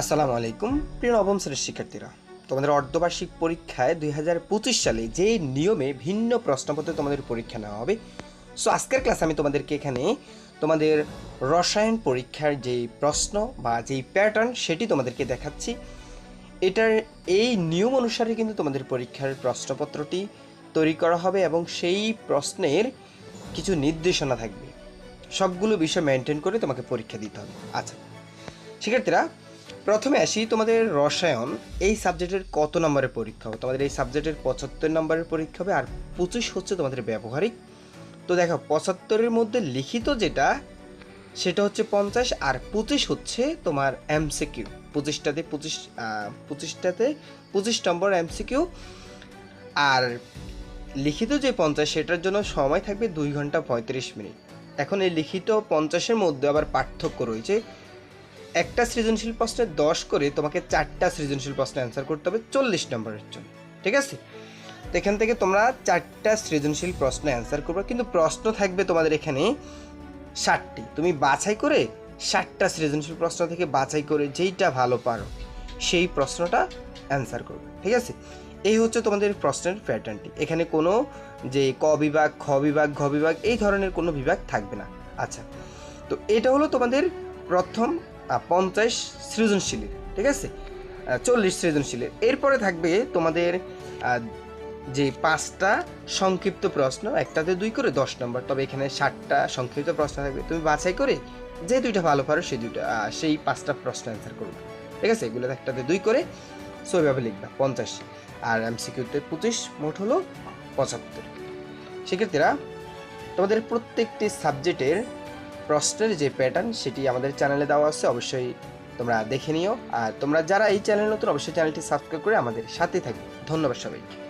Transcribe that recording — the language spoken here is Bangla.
আসসালামু আলাইকুম, প্রিয় নবম শ্রেণির শিক্ষার্থীরা। তোমাদের অর্ধবার্ষিক পরীক্ষায় দুই হাজার পঁচিশ সালে যে নিয়মে ভিন্ন প্রশ্নপত্রে তোমাদের পরীক্ষা নেওয়া হবে সো আজকের ক্লাসে আমি তোমাদেরকে এখানে তোমাদের রসায়ন পরীক্ষার যেই প্রশ্ন বা যেই প্যাটার্ন সেটি তোমাদেরকে দেখাচ্ছি। এটার এই নিয়ম অনুসারে কিন্তু তোমাদের পরীক্ষার প্রশ্নপত্রটি তৈরি করা হবে এবং সেই প্রশ্নের কিছু নির্দেশনা থাকবে। সবগুলো বিষয় মেনটেন করে তোমাকে পরীক্ষা দিতে হবে। আচ্ছা শিক্ষার্থীরা প্রথমে আসি তোমাদের রসায়ন, এই সাবজেক্টের কত নম্বরের পরীক্ষা হবে? তোমাদের এই সাবজেক্টের পঁচাত্তর নম্বরের পরীক্ষা হবে, আর পঁচিশ হচ্ছে তোমাদের ব্যবহারিক। তো দেখো, পঁচাত্তরের মধ্যে লিখিত যেটা, সেটা হচ্ছে পঞ্চাশ, আর পঁচিশ হচ্ছে তোমার এমসিকিউ পঁচিশটাতে পঁচিশ পঁচিশটাতে পঁচিশ নম্বর এমসিকিউ আর লিখিত যে পঞ্চাশ, সেটার জন্য সময় থাকবে দুই ঘণ্টা পঁয়ত্রিশ মিনিট। এখন এই লিখিত পঞ্চাশের মধ্যে আবার পার্থক্য রয়েছে। একটা সৃজনশীল প্রশ্নে দশ করে তোমাকে চারটা সৃজনশীল প্রশ্নে অ্যান্সার করতে হবে চল্লিশ নম্বরের জন্য, ঠিক আছে? তো এখান থেকে তোমরা চারটা সৃজনশীল প্রশ্নে অ্যান্সার করবে, কিন্তু প্রশ্ন থাকবে তোমাদের এখানে ষাটটি। তুমি বাছাই করে ষাটটা সৃজনশীল প্রশ্ন থেকে বাছাই করে যেইটা ভালো পারো, সেই প্রশ্নটা অ্যান্সার করবে, ঠিক আছে? এই হচ্ছে তোমাদের প্রশ্নের প্যাটার্নটি এখানে কোনো যে ক বিভাগ, খ বিভাগ, ঘ বিভাগ, এই ধরনের কোনো বিভাগ থাকবে না। আচ্ছা তো এটা হলো তোমাদের প্রথম পঞ্চাশ সৃজনশীলের, ঠিক আছে? চল্লিশ সৃজনশীলের। এরপরে থাকবে তোমাদের যে পাঁচটা সংক্ষিপ্ত প্রশ্ন, একটাতে দুই করে দশ নম্বর, তবে এখানে ষাটটা সংক্ষিপ্ত প্রশ্ন থাকবে। তুমি বাছাই করে যে দুইটা ভালো পারো সেই দুইটা সেই পাঁচটা প্রশ্ন অ্যান্সার করবে। ঠিক আছে? এগুলো একটাতে দুই করে সো এভাবে লিখবা, পঞ্চাশ। আর এমসিকিউতে পঁচিশ, মোট হলো পঁচাত্তর। সেক্ষেত্রে তোমাদের প্রত্যেকটি সাবজেক্টের প্রশ্নের যে প্যাটার্ন সেটি আমাদের চ্যানেলে দেওয়া আছে, অবশ্যই তোমরা দেখে নিও। আর তোমরা যারা এই চ্যানেল নতুন, অবশ্যই চ্যানেলটি সাবস্ক্রাইব করে আমাদের সাথে থাকবে। ধন্যবাদ সবাইকে।